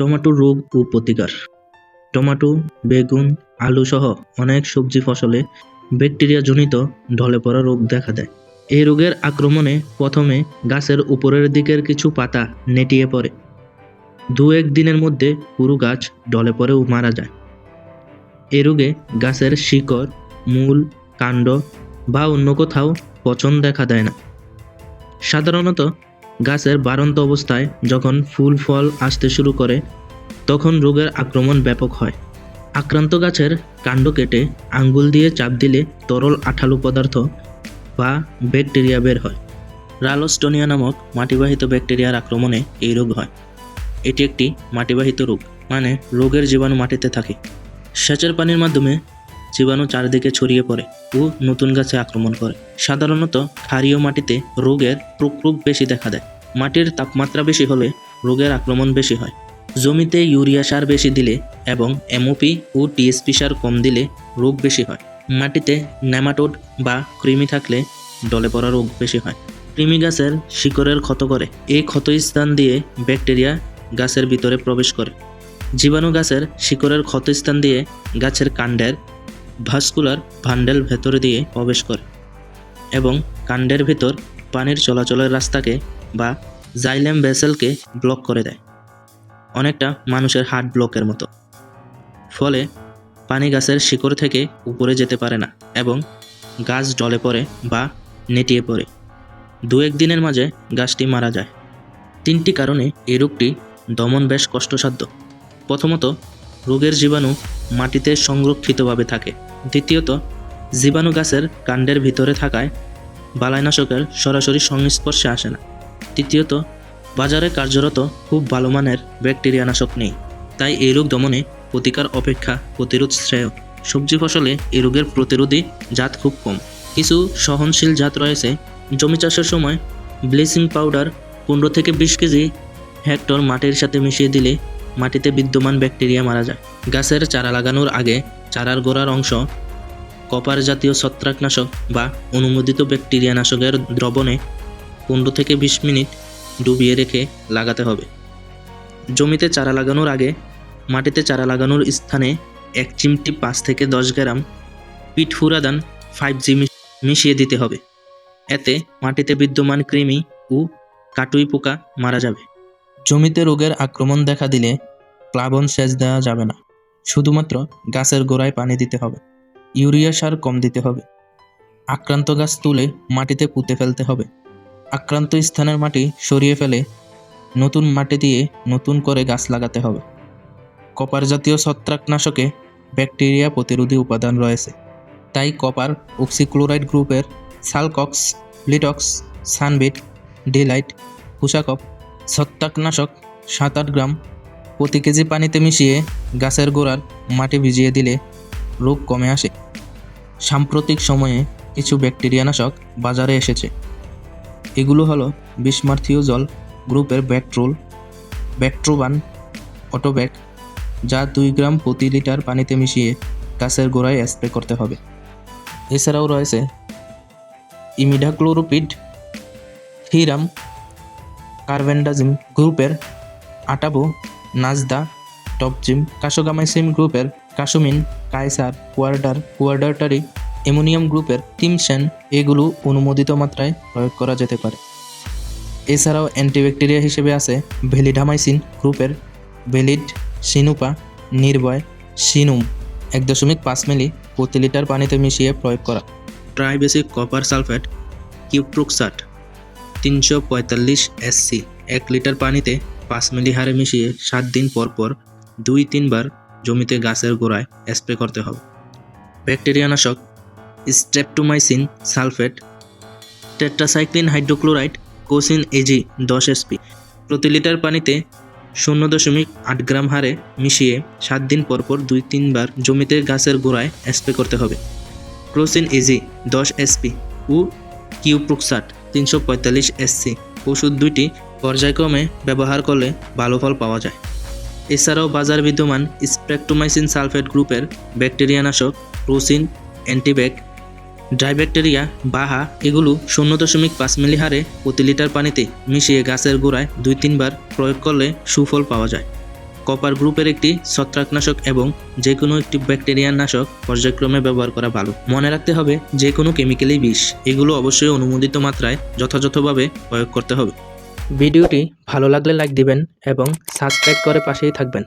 টমেটোর রোগ ও প্রতিকার। টমেটো, বেগুন আলু সহ অনেক সবজি ফসলে ব্যাকটেরিয়াজনিত ঢলে পড়া রোগ দেখা দেয়। এই রোগের আক্রমণে প্রথমে গাছের উপরের দিকের কিছু পাতা নেটিয়ে পড়ে। দু এক দিনের মধ্যে পুরো গাছ ঢলে পড়ে ও মারা যায়। এই রোগে গাছের শিকড়, মূল, কাণ্ড বা অন্য কোথাও পচন দেখা দেয় না। সাধারণত গাছের বাড়ন্ত অবস্থায় যখন ফুল, ফল আসতে শুরু করে, তখন রোগের আক্রমণ ব্যাপক হয়। আক্রান্ত গাছের কাণ্ড কেটে আঙ্গুল দিয়ে চাপ দিলে তরল আঠালো পদার্থ বা ব্যাকটেরিয়া বের হয়। রালোস্টোনিয়া নামক মাটিবাহিত ব্যাকটেরিয়ার আক্রমণে এই রোগ হয়। এটি একটি মাটিবাহিত রোগ মানে রোগের জীবাণু মাটিতে থাকে। সেচের পানির মাধ্যমে জীবাণু চারিদিকে ছড়িয়ে পড়ে ও নতুন গাছে আক্রমণ করে। সাধারণত ক্ষারীয় মাটিতে রোগের প্রকোপ বেশি দেখা দেয়। মাটির তাপমাত্রা বেশি হলে রোগের আক্রমণ বেশি হয়। জমিতে ইউরিয়া সার বেশি দিলে এবং এমওপি ও টিএসপি সার কম দিলে রোগ বেশি হয়। মাটিতে নেমাটোড বা কৃমি থাকলে ডলে পড়া রোগ বেশি হয়। কৃমি গাছের শিকড়ের ক্ষত করে। এই ক্ষত স্থান দিয়ে ব্যাকটেরিয়া গাছের ভিতরে প্রবেশ করে। জীবাণু গাছের শিকড়ের ক্ষতস্থান দিয়ে গাছের কাণ্ডের ভাস্কুলার ভান্ডেল ভেতর দিয়ে প্রবেশ করে এবং কাণ্ডের ভেতর পানির চলাচলের রাস্তাকে বা জাইলেম ভেসেলকে ব্লক করে দেয়। অনেকটা মানুষের হার্ট ব্লকের মতো। ফলে পানি গাছের শিকড় থেকে উপরে যেতে পারে না এবং গাছ ডলে পড়ে বা নেটিয়ে পড়ে। দু এক দিনের মাঝে গাছটি মারা যায়। তিনটি কারণে এই রোগটি দমন বেশ কষ্টসাধ্য। প্রথমত রোগের জীবাণু মাটিতে সংরক্ষিতভাবে থাকে। দ্বিতীয়ত, জীবাণু গাছের কাণ্ডের ভিতরে থাকায় বালাইনাশকের সরাসরি সংস্পর্শে আসে না। তৃতীয়ত, বাজারে কার্যরত খুব ভালো মানের ব্যাকটেরিয়া নাশক নেই। তাই এই রোগ দমনে প্রতিকার অপেক্ষা প্রতিরোধ শ্রেয়। সবজি ফসলে এই রোগের প্রতিরোধী জাত খুব কম। কিছু সহনশীল জাত রয়েছে, জমি চাষের সময় ব্লিচিং পাউডার পনেরো থেকে বিশ কেজি হেক্টর মাটির সাথে মিশিয়ে দিলে মাটিতে বিদ্যমান ব্যাকটেরিয়া মারা যায়। গাছের চারা লাগানোর আগে চারার গোড়ার অংশ কপার জাতীয় ছত্রাকনাশক বা অনুমোদিত ব্যাকটেরিয়া নাশকের দ্রবণে পনেরো থেকে বিশ মিনিট ডুবিয়ে রেখে লাগাতে হবে। জমিতে চারা লাগানোর আগে মাটিতে চারা লাগানোর স্থানে এক চিমটি পাঁচ থেকে দশ গ্রাম পিট ফুরাদান ফাইভ জি মিশিয়ে দিতে হবে। এতে মাটিতে বিদ্যমান কৃমি ও কাটুই পোকা মারা যাবে। জমিতে রোগের আক্রমণ দেখা দিলে প্লাবন সেচ দেওয়া যাবে না। শুধুমাত্র গাছের গোড়ায় পানি দিতে হবে। ইউরিয়া সার কম দিতে হবে। আক্রান্ত গাছ তুলে মাটিতে পুঁতে ফেলতে হবে। আক্রান্ত স্থানের মাটি সরিয়ে ফেলে নতুন মাটি দিয়ে নতুন করে গাছ লাগাতে হবে। কপার জাতীয় ছত্রাকনাশকে ব্যাকটেরিয়া প্রতিরোধী উপাদান রয়েছে। তাই কপার অক্সিক্লোরাইড গ্রুপের সালকক্স, লিটক্স, সানবিট, ডিলাইট হুসাকপ ছত্রাকনাশক সাত আট গ্রাম প্রতি কেজি পানিতে মিশিয়ে গাছের গোড়ার মাটি ভিজিয়ে দিলে রোগ কমে আসে। সাম্প্রতিক সময়ে কিছু ব্যাকটেরিয়ানাশক বাজারে এসেছে। এগুলো হলো বিসমার্থিওজল গ্রুপের ব্যাকট্রোল, ব্যাকট্রোবান, অটোব্যাক, যা দুই গ্রাম প্রতি লিটার পানিতে মিশিয়ে গাছের গোড়ায় স্প্রে করতে হবে। এছাড়াও রয়েছে ইমিডাক্লোরোপিড থিরাম কার্ভেন্ডাজিম গ্রুপের আটাবো, নাজদা, টপজিম কাশোগামাইসিম গ্রুপের কাশোমিন কায়সার, কোয়ার্ডার, কোয়ার্ডারটারি অ্যামোনিয়াম গ্রুপের টিমসেন এগুলো অনুমোদিত মাত্রায় প্রয়োগ করা যেতে পারে। এছাড়াও অ্যান্টিব্যাকটেরিয়া হিসেবে আছে ভেলিডামাইসিন গ্রুপের ভেলিড সিনুপা নির্ভয় সিনুম, এক দশমিক পাঁচ মিলি প্রতি লিটার পানিতে মিশিয়ে প্রয়োগ করা। ট্রাইবেসিক কপার সালফেট কিউপ্রুকসাট। তিনশো পঁয়তাল্লিশ এসসি এক লিটার পানিতে পাঁচ মিলি হারে মিশিয়ে সাত দিন পর পর দুই তিনবার জমিতে গাছের গোড়ায় স্প্রে করতে হবে। ব্যাকটেরিয়া নাশক স্ট্রেপটোমাইসিন সালফেট, টেট্রাসাইক্লিন হাইড্রোক্লোরাইড, কোসিন এজি দশ এসপি প্রতি লিটার পানিতে শূন্য দশমিক আট গ্রাম হারে মিশিয়ে সাত দিন পর পর দুই তিনবার জমিতে গাছের গোড়ায় স্প্রে করতে হবে। ক্রোসিন এজি দশ এসপি ও কিউপ্রুকসাট তিনশো পঁয়তাল্লিশ এসসি ওষুধ দুইটি পর্যায়ক্রমে ব্যবহার করলে ভালো ফল পাওয়া যায়। এছাড়াও বাজার বিদ্যমান স্প্রেক্টোমাইসিন সালফেট গ্রুপের ব্যাকটেরিয়ানাশক ক্রোসিন অ্যান্টিব্যাক ড্রাই ব্যাকটেরিয়া বাহা, এগুলো শূন্য দশমিক পাঁচ মিলি হারে প্রতি লিটার পানিতে মিশিয়ে গাছের গোড়ায় দুই তিনবার প্রয়োগ করলে সুফল পাওয়া যায়। কপার গ্রুপের একটি ছত্রাকনাশক এবং যে কোনো একটি ব্যাকটেরিয়ার নাশক পর্যায়ক্রমে ব্যবহার করা ভালো। মনে রাখতে হবে যে কোনো কেমিক্যালই বিষ, এগুলো অবশ্যই অনুমোদিত মাত্রায় যথাযথভাবে প্রয়োগ করতে হবে। ভিডিওটি ভালো লাগলে লাইক দিবেন এবং সাবস্ক্রাইব করে পাশেই থাকবেন।